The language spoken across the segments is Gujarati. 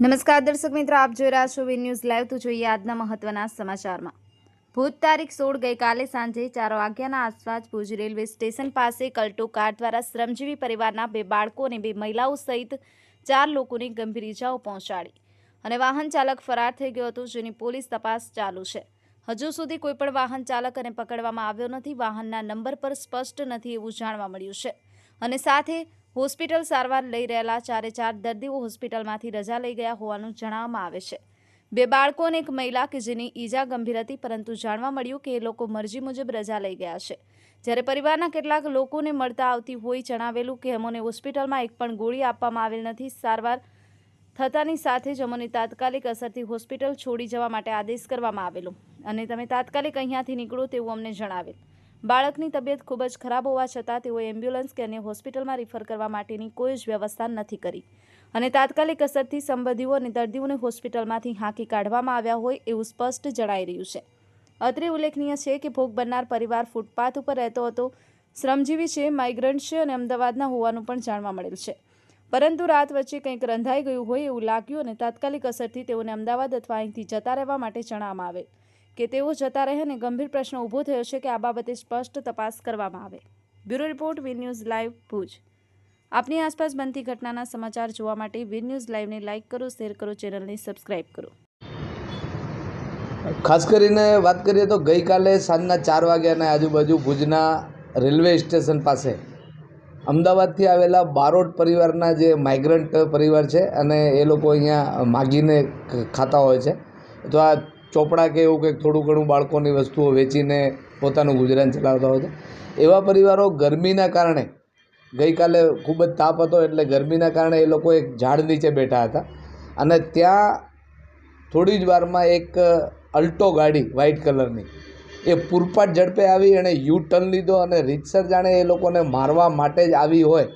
નમસ્કાર દર્શક મિત્રો, આપ જોઈ રહ્યા છો વી ન્યૂઝ લાઈવ. તો જોઈએ આજના મહત્વના સમાચારમાં. ભૂત તારીખ સોળ ગઈકાલે સાંજે ચાર વાગ્યાના આસપાસ ભુજ રેલવે સ્ટેશન પાસે કલ્ટો કાર દ્વારા શ્રમજીવી પરિવારના બે બાળકો અને બે મહિલાઓ સહિત ચાર લોકોને ગંભીર ઇજાઓ પહોંચાડી અને વાહન ચાલક ફરાર થઈ ગયો હતો, જેની પોલીસ તપાસ ચાલુ છે. હજુ સુધી કોઈપણ વાહન ચાલકને પકડવામાં આવ્યો નથી, વાહનના નંબર પર સ્પષ્ટ નથી એવું જાણવા મળ્યું છે. અને સાથે હોસ્પિટલ સારવાર લઈ રહેલા ચારે ચાર દર્દીઓ હોસ્પિટલમાંથી રજા લઈ ગયા હોવાનું જણાવવામાં આવે છે. બે બાળકો અને એક મહિલા કે જેની ઈજા ગંભીર હતી, પરંતુ જાણવા મળ્યું કે એ લોકો મરજી મુજબ રજા લઈ ગયા છે. જ્યારે પરિવારના કેટલાક લોકોને મળતા આવતી હોય જણાવેલું કે અમોને હોસ્પિટલમાં એક પણ ગોળી આપવામાં આવેલ નથી, સારવાર થતાની સાથે જ અમોને તાત્કાલિક અસરથી હોસ્પિટલ છોડી જવા માટે આદેશ કરવામાં આવેલો. અને તમે તાત્કાલિક અહીંયાથી નીકળો તેવું અમને જણાવેલ. બાળકની તબિયત ખૂબ જ ખરાબ હોવા છતાં તેઓએ એમ્બ્યુલન્સ કે અન્ય હોસ્પિટલમાં રિફર કરવા માટેની કોઈ જ વ્યવસ્થા નથી કરી. અને તાત્કાલિક અસરથી સંબંધીઓ અને દર્દીઓને હોસ્પિટલમાંથી હાંકી કાઢવામાં આવ્યા હોય એવું સ્પષ્ટ જણાઈ રહ્યું છે. અત્રે ઉલ્લેખનીય છે કે ભોગ બનનાર પરિવાર ફૂટપાથ ઉપર રહેતો હતો. શ્રમજીવી છે, માઇગ્રન્ટ છે અને અમદાવાદના હોવાનું પણ જાણવા મળેલ છે. પરંતુ રાત વચ્ચે કંઈક રંધાઈ ગયું હોય એવું લાગ્યું અને તાત્કાલિક અસરથી તેઓને અમદાવાદ અથવા અહીંથી જતા રહેવા માટે જણાવવામાં આવે કે તેઓ જતા રહે અને ગંભીર પ્રશ્ન ઊભો થયો છે કે આ બાબતે સ્પષ્ટ તપાસ કરવામાં આવે. Bureau report V news live Bhuj. આપની આસપાસ બનતી ઘટનાના સમાચાર જોવા માટે વી ન્યૂઝ લાઈવને લાઇક કરો, શેર કરો, ચેનલને સબસ્ક્રાઇબ કરો. ખાસ કરીને વાત કરીએ તો ગઈકાલે સાંજના ચાર વાગ્યાના આજુબાજુ ભુજના રેલવે સ્ટેશન પાસે અમદાવાદથી આવેલા બારોટ પરિવારના જે માઇગ્રન્ટ પરિવાર છે અને એ લોકો અહીંયા માગીને ખાતા હોય છે. આ ચોપડા કે એવું કંઈક થોડું ઘણું બાળકોની વસ્તુઓ વેચીને પોતાનું ગુજરાન ચલાવતા હોય છે. એવા પરિવારો ગરમીના કારણે, ગઈકાલે ખૂબ જ તાપ હતો એટલે ગરમીના કારણે એ લોકો એક ઝાડ નીચે બેઠા હતા. અને ત્યાં થોડી જ વારમાં એક અલ્ટો ગાડી વ્હાઇટ કલરની, એ પૂરપાટ ઝડપે આવી એણે યુ ટર્ન લીધો અને રીતસર જાણે એ લોકોને મારવા માટે જ આવી હોય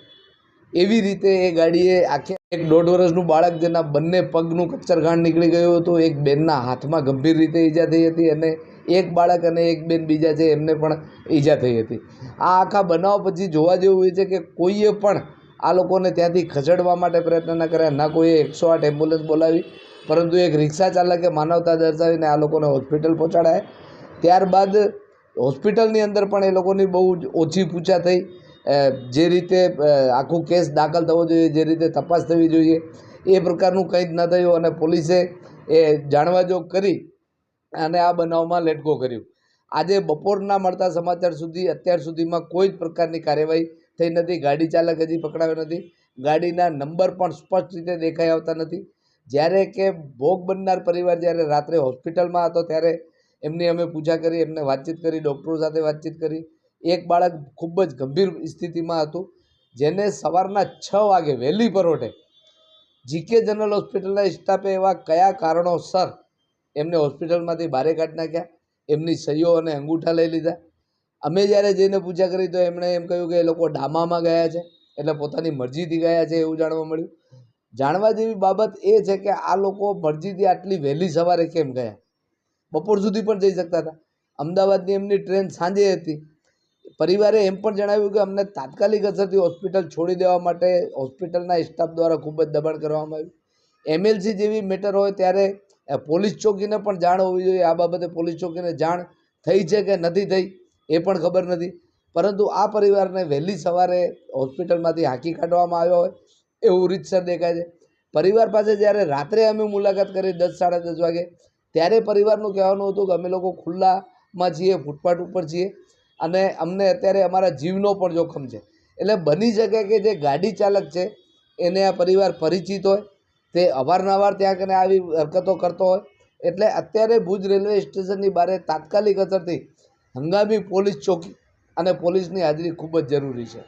એવી રીતે એ ગાડીએ આખે એક દોઢ વર્ષનું બાળક જેના બંને પગનું કચ્ચરઘાણ નીકળી ગયું હતું. એક બેનના હાથમાં ગંભીર રીતે ઈજા થઈ હતી અને એક બાળક અને એક બેન બીજા છે, એમને પણ ઈજા થઈ હતી. આ આખા બનાવ પછી જોવા જેવું હોય છે કે કોઈએ પણ આ લોકોને ત્યાંથી ખસેડવા માટે પ્રયત્ન ન કર્યા. ના કોઈએ એકસો આઠ એમ્બ્યુલન્સ બોલાવી, પરંતુ એક રિક્ષા ચાલકે માનવતા દર્શાવીને આ લોકોને હોસ્પિટલ પહોંચાડાય. ત્યારબાદ હોસ્પિટલની અંદર પણ એ લોકોની બહુ જ ઓછી પૂછા થઈ. જે રીતે આખો કેસ દાખલ થવો જોઈએ, જે રીતે તપાસ થવી જોઈએ, એ પ્રકારનું કંઈ જ ન થયું અને પોલીસે એ જાણવાજોગ કરી અને આ બનાવમાં લેટકો કર્યું. આજે બપોરના મળતા સમાચાર સુધી, અત્યાર સુધીમાં કોઈ જ પ્રકારની કાર્યવાહી થઈ નથી. ગાડી ચાલક હજી પકડાયો નથી. ગાડીના નંબર પણ સ્પષ્ટ રીતે દેખાઈ આવતા નથી. જ્યારે કે ભોગ બનનાર પરિવાર જ્યારે રાત્રે હોસ્પિટલમાં હતો, ત્યારે એમની અમે પૂજા કરી, એમને વાતચીત કરી, ડૉક્ટરો સાથે વાતચીત કરી એક બાળક ખૂબ જ ગંભીર સ્થિતિમાં હતું, જેને સવારના છ વાગે વહેલી પરોઢે જીકે જનરલ હોસ્પિટલના સ્ટાફે એવા કયા કારણોસર એમને હોસ્પિટલમાંથી બહાર કાઢી નાખ્યા, એમની સહીઓ અને અંગૂઠા લઈ લીધા? અમે જ્યારે જઈને પૂછા કરી તો એમણે એમ કહ્યું કે એ લોકો ડામામાં ગયા છે, એટલે પોતાની મરજીથી ગયા છે એવું જાણવા મળ્યું. જાણવા જેવી બાબત એ છે કે આ લોકો મરજીથી આટલી વહેલી સવારે કેમ ગયા? બપોર સુધી પણ જઈ શકતા હતા. અમદાવાદની એમની ટ્રેન સાંજે હતી. પરિવારે એમ પણ જણાવ્યું કે અમને તાત્કાલિક અસરથી હોસ્પિટલ છોડી દેવા માટે હોસ્પિટલના સ્ટાફ દ્વારા ખૂબ જ દબાણ કરવામાં આવ્યું. એમએલસી જેવી મેટર હોય ત્યારે પોલીસ ચોકીને પણ જાણ હોવી જોઈએ. આ બાબતે પોલીસ ચોકીને જાણ થઈ છે કે નથી થઈ, એ પણ ખબર નથી. પરંતુ આ પરિવારને વહેલી સવારે હોસ્પિટલમાંથી હાંકી કાઢવામાં આવ્યો હોય, એવું રીતસર દેખાય છે. પરિવાર પાસે જ્યારે રાત્રે અમે મુલાકાત કરી દસ, સાડા દસ વાગે, ત્યારે પરિવારનું કહેવાનું હતું કે અમે લોકો ખુલ્લામાં છીએ, ફૂટપાથ ઉપર છીએ. અને અમને અત્યારે અમારા જીવનો પણ જોખમ છે. એટલે બની શકે કે જે ગાડી ચાલક છે, એને આ પરિવાર પરિચિત હોય, તે અવારનવાર ત્યાં કને આવી હરકતો કરતો હોય, એટલે અત્યારે ભુજ રેલવે સ્ટેશનની બારે તાત્કાલિક અસરથી હંગામી પોલીસ ચોકી અને પોલીસની હાજરી ખૂબ જ જરૂરી છે.